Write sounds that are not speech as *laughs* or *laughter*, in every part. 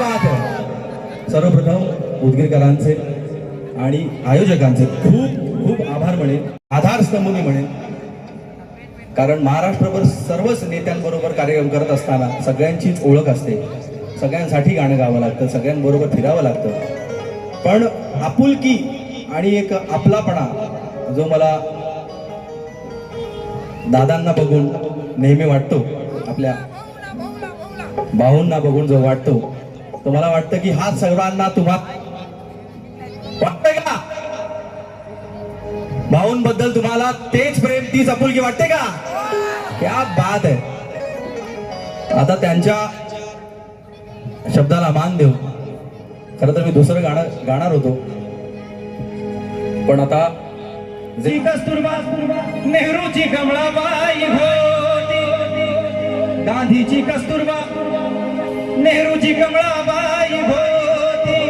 बात आहे सर्वप्रथम उदगीरकरांचे आणि आयोजकांचे खूप खूप आभार म्हणेन आधारस्तंभ मी म्हणेन. कारण महाराष्ट्रभर सर्वच नेत्यांबरोबर कार्यक्रम करत असताना सगळ्यांचीच ओळख असते. सगळ्यांसाठी गाणं गावं लागतं सगळ्यांबरोबर फिरावं लागतं. पण आपुलकी आणि एक आपलापणा जो मला दादांना बघून नेहमी वाटतो आपल्या भाऊंना बघून जो वाटतो तुम्हाला वाटतं की हा सर्वांना तुम्हा वाटतंय का? भाऊंबद्दल तुम्हाला तेच प्रेम तीच आपुलकी वाटते का? क्या बात आहे. आता त्यांच्या शब्दाला मान देऊ. खरं तर मी दुसरं गाणं गाणार होतो. पण आता जी कस्तुरबा नेहरूची कमळाबाई होती. गांधीची कस्तुरबा नेहरूची कमळाबाई होती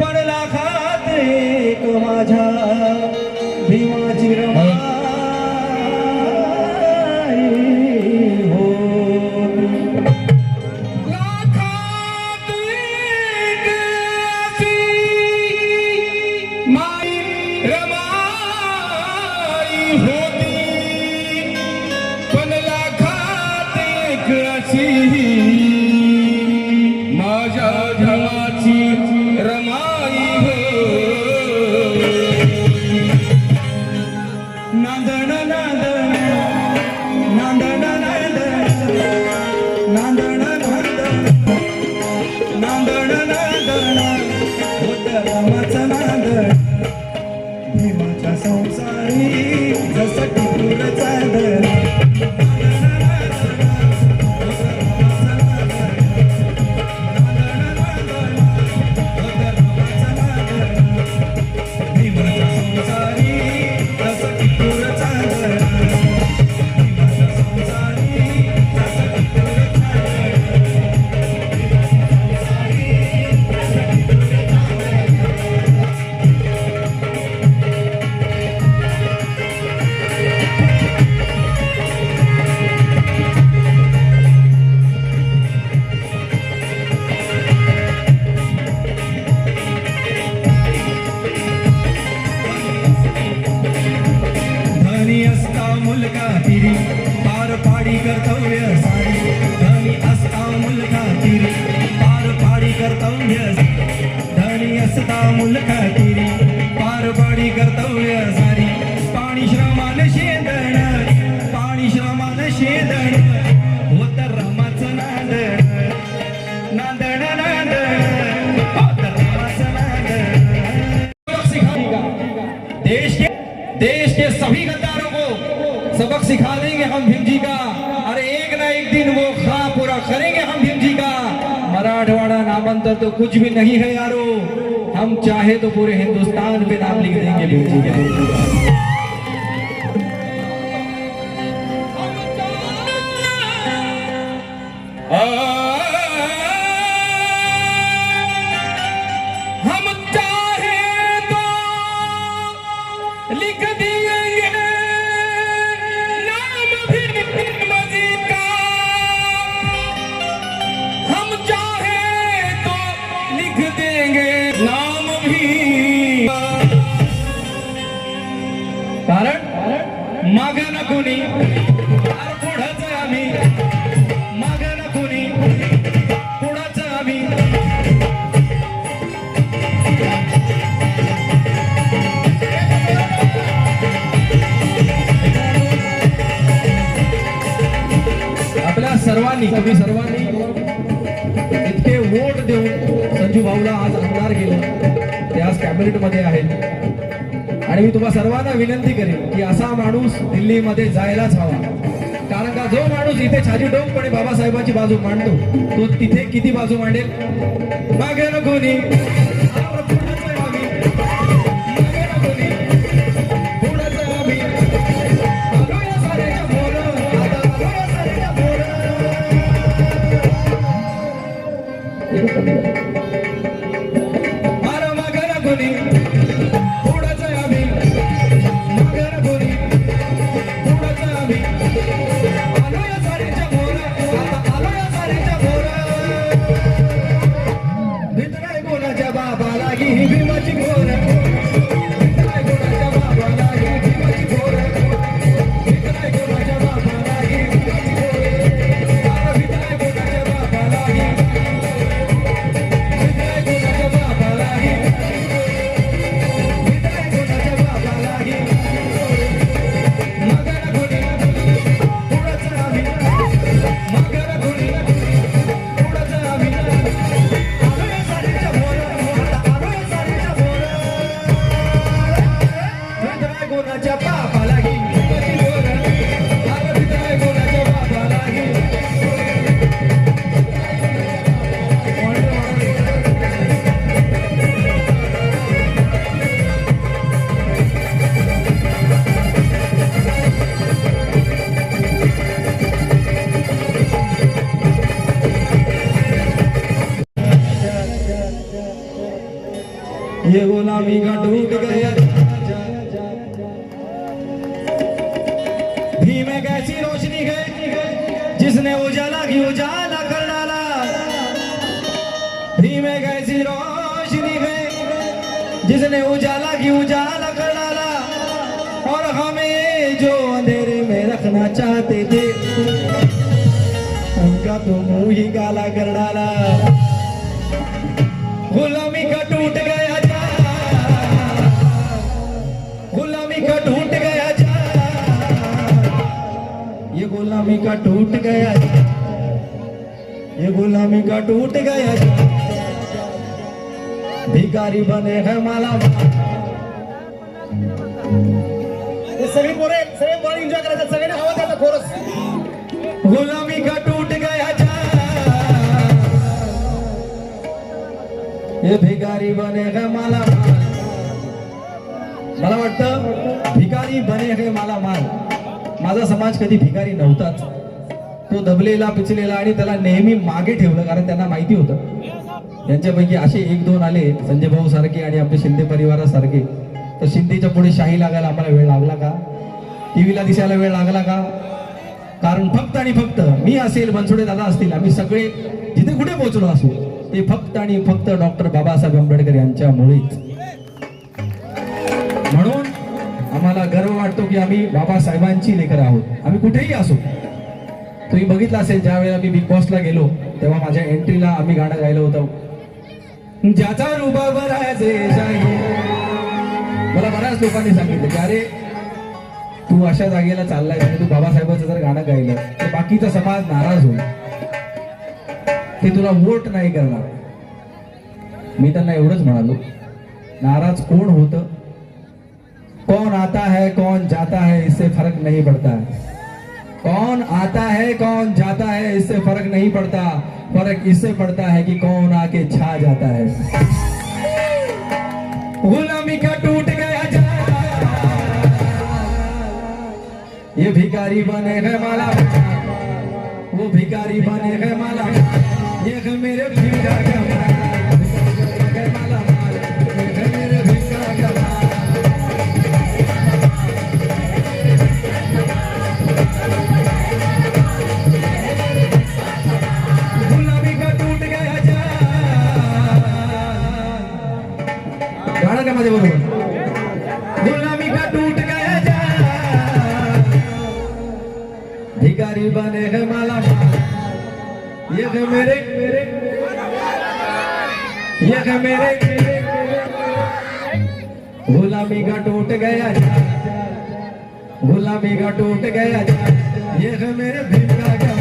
पडला खात एक माझ्या भीमाची रमा होती. लाखात माई होती. पण लाखात एक अशी कामाचा नादर देवाच्या संसारी जसं टिपूर चादर. मुलगा तिरी पार पाडी कर्तव्य सारी. धनी असता मुलगा तिरी पार पाडी कर्तव्य धनी असता मुलगा तिरी पार पाडी कर्तव्य सारी. पाणी श्रमाल शेदण पाणी श्रमाल शेदण. होत रमाचं नांदण नांदण नांदण. होत रमाचं नांदण. देश के देश के सभी गद्दारों सिखा देंगे हम भीम जी का। अरे एक ना एक दिन वो खा पूरा करेंगे हम भीम जी का। मराठवाड़ा नाम अंतर तो कुछ भी नहीं है यारो। हम चाहे तो पूरे हिंदुस्तान पे नाम लिख देंगे भीम जी का। हम कारण माग न. कोणी पुढच आम्ही. माग न. कोणी पुढच आम्ही. आपल्या सर्वांनी तुम्ही सर्वांनी इतके वोट देऊन संजू भाऊला आज आमदार केलं. ते आज कॅबिनेटमध्ये आहेत. आणि मी तुम्हाला सर्वांना विनंती करेन की असा माणूस दिल्लीमध्ये जायलाच हवा. कारण का जो माणूस इथे छाजी डोंगपणे बाबासाहेबांची बाजू मांडतो तो तिथे किती बाजू मांडेल? मागे नको कोणी Thank *laughs* you. गुलामी का टूट गया। भीम एक ऐसी रोशनी है जिसने उजाला की उजाला कर डाला। भीम एक ऐसी रोशनी है जिसने उजाला की उजाला कर डाला। और हमें जो अंधेरे में रखना चाहते थे, उनका तो मुँह ही काला कर डाला। गुलामी का टूट गया। गुलामी का टूट गया ये गुलामी का टूट गया भिकारी बने हैं माला। हे सगळी पोरे सगळे पोरे एन्जॉय करायचं सगळ्यांनी हवा द्यायचा खोरस। गुलामी का टूट गया ये भिकारी बने हैं माला। मला वाटतं? भिकारी बने हे मला माल। माझा समाज कधी भिकारी नव्हताच. तो दबलेला पिचलेला आणि त्याला नेहमी मागे ठेवलं कारण त्यांना माहिती होतं. त्यांच्यापैकी असे एक दोन आले संजय भाऊ सारखे आणि आपले शिंदे परिवारासारखे तर शिंदेच्या पुढे शाही लागायला आम्हाला वेळ लागला का? टीव्हीला दिसायला वेळ लागला का? कारण फक्त आणि फक्त मी असेल बनसोडे दादा असतील आम्ही सगळे जिथे कुठे पोहोचलो असू ते फक्त आणि फक्त डॉक्टर बाबासाहेब आंबेडकर यांच्यामुळेच. म्हणून आम्हाला गर्व वाटतो की आम्ही बाबासाहेबांची लेकर आहोत. आम्ही कुठेही असो. तुम्ही बघितलं असेल ज्या वेळेला मी बिग बॉसला गेलो तेव्हा माझ्या एंट्रीला आम्ही गाणं गायलं होतं. ज्याचा रुबाबर मला बऱ्याच लोकांनी सांगितलं की अरे तू अशा जागेला चाललाय आणि तू बाबासाहेबांचं जर गाणं गायलं तर बाकीचा समाज नाराज होईल. ते तुला वोट नाही करणार. मी त्यांना एवढंच म्हणालो. नाराज कोण होतं? कौन आता है, कौन जाता है, इससे फ़र्क नहीं पड़ता। कौन आता है, कौन जाता है, इससे फ़र्क नहीं पड़ता। फ़र्क इससे पड़ता है कि कौन आके छा जाता है। गुलामी का टूट गया ये भिकारी बने हैं माला। वो भिखारी बने गए माला। ये मेरे का भिखारी माला का। ये है मेरे। मेरे ये है मेरे। गुलामी का टूट गया। गुलामी का टूट गया। ये है मेरे भीम का